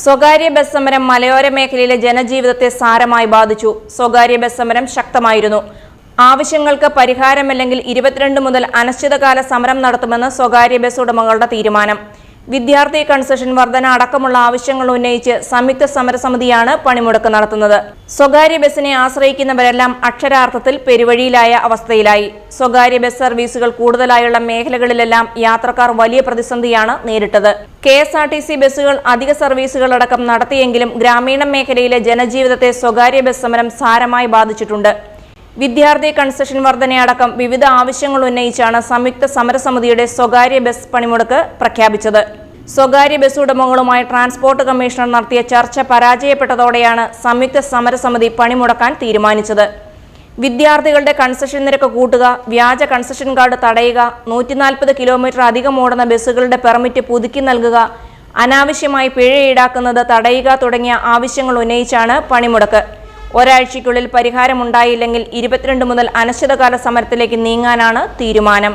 സ്വകാര്യ ബസ് സമരം മലയോര മേഖലയിലെ ജനജീവിതത്തെ സാരമായി ബാധിച്ചു. സ്വകാര്യ ബസ് സമരം ശക്തമായിരുന്നു. ആവശ്യങ്ങൾക്ക് പരിഹാരമല്ലെങ്കിൽ ഇരുപത്തിരണ്ട് മുതൽ അനിശ്ചിതകാല സമരം നടത്തുമെന്ന് സ്വകാര്യ ബസ് ഉടമകളുടെ തീരുമാനം. വിദ്യാർത്ഥി കൺസെഷൻ വർധന അടക്കമുള്ള ആവശ്യങ്ങൾ ഉന്നയിച്ച് സംയുക്ത സമരസമിതിയാണ് പണിമുടക്ക് നടത്തുന്നത്. സ്വകാര്യ ബസ്സിനെ ആശ്രയിക്കുന്നവരെല്ലാം അക്ഷരാർത്ഥത്തിൽ പെരുവഴിയിലായ അവസ്ഥയിലായി. സ്വകാര്യ ബസ് സർവീസുകൾ കൂടുതലായുള്ള മേഖലകളിലെല്ലാം യാത്രക്കാർ വലിയ പ്രതിസന്ധിയാണ് നേരിട്ടത്. K S R T C ബസ്സുകൾ അധിക സർവീസുകളടക്കം നടത്തിയെങ്കിലും ഗ്രാമീണ മേഖലയിലെ ജനജീവിതത്തെ സ്വകാര്യ ബസ് സമരം സാരമായി ബാധിച്ചിട്ടുണ്ട്. വിദ്യാർത്ഥി കൺസെഷൻ വർധനയടക്കം വിവിധ ആവശ്യങ്ങൾ ഉന്നയിച്ചാണ് സംയുക്ത സമരസമിതിയുടെ സ്വകാര്യ ബസ് പണിമുടക്ക് പ്രഖ്യാപിച്ചത്. സ്വകാര്യ ബസ് ഉടമകളുമായി ട്രാൻസ്പോർട്ട് കമ്മീഷണർ നടത്തിയ ചർച്ച പരാജയപ്പെട്ടതോടെയാണ് സംയുക്ത സമരസമിതി പണിമുടക്കാൻ തീരുമാനിച്ചത്. വിദ്യാർത്ഥികളുടെ കൺസെഷൻ നിരക്ക് കൂട്ടുക വ്യാജ കൺസെഷൻ കാർഡ് തടയുക നൂറ്റിനാൽപ്പത് കിലോമീറ്റർ അധികം ഓടുന്ന ബസ്സുകളുടെ പെർമിറ്റ് പുതുക്കി നൽകുക അനാവശ്യമായി പിഴ ഈടാക്കുന്നത് തടയുക തുടങ്ങിയ ആവശ്യങ്ങൾ ഉന്നയിച്ചാണ് പണിമുടക്ക്. ഒരാഴ്ചയ്ക്കുള്ളിൽ പരിഹാരമുണ്ടായില്ലെങ്കിൽ ഇരുപത്തിരണ്ട് മുതൽ അനശ്ചിതകാല സമരത്തിലേക്ക് നീങ്ങാനാണ് തീരുമാനം.